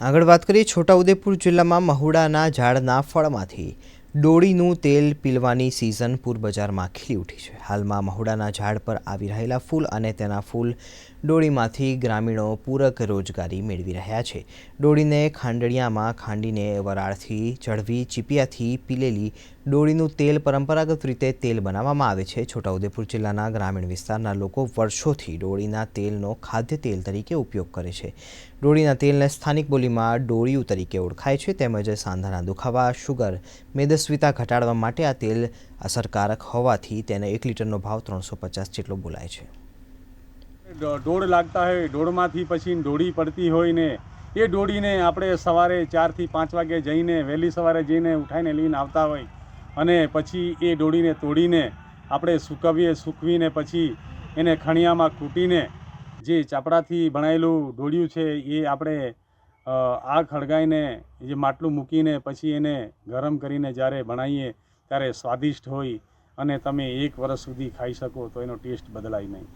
આગળ વાત કરીએ છોટાઉદેપુર જિલ્લામાં મહુડાના ઝાડના ફળમાંથી. ડોળીનું તેલ પીલવાની સિઝન પૂર બજારમાં ખીલી ઉઠી છે. હાલમાં મહુડાના ઝાડ પર આવી રહેલા ફૂલ અને તેના ફૂલ ડોળીમાંથી ગ્રામીણો પૂરક રોજગારી મેળવી રહ્યા છે. ડોળીને ખાંડણિયામાં ખાંડીને વરાળથી ચડવી ચીપિયાથી પીલેલી ડોળીનું તેલ પરંપરાગત રીતે તેલ બનાવવામાં આવે છે. છોટાઉદેપુર જિલ્લાના ગ્રામીણ વિસ્તારના લોકો વર્ષોથી ડોળીના તેલનો ખાદ્ય તેલ તરીકે ઉપયોગ કરે છે. ડોળીના તેલને સ્થાનિક બોલીમાં ડોળિયું તરીકે ઓળખાય છે. તેમજ સાંધાના દુખાવા શુગર મેદસ્વીતા ઘટાડવા માટે આ તેલ અસરકારક હોવાથી તેને એક લીટરનો ભાવ ત્રણસો પચાસ જેટલો બોલાય છે. દોડ લાગતા હોય, દોડમાંથી પછી દોડી પડતી હોય ને, એ દોડીને આપણે સવારે ચારથી પાંચ વાગે જઈને, વહેલી સવારે જઈને ઉઠાઈને લઈને આવતા હોય અને પછી એ ડોળીને તોડીને આપણે સૂકવીએ, સૂકવીને પછી એને ખણિયામાં કૂટીને જે ચાપડાથી ભણાયેલું દોડ્યું છે એ આપણે અ, ખળગાઈને જે માટલું મૂકીને પછી એને ગરમ કરીને જ્યારે બનાવીએ ત્યારે સ્વાદિષ્ટ હોય અને તમે એક વર્ષ સુધી ખાઈ શકો તો એનો ટેસ્ટ બદલાય નહીં.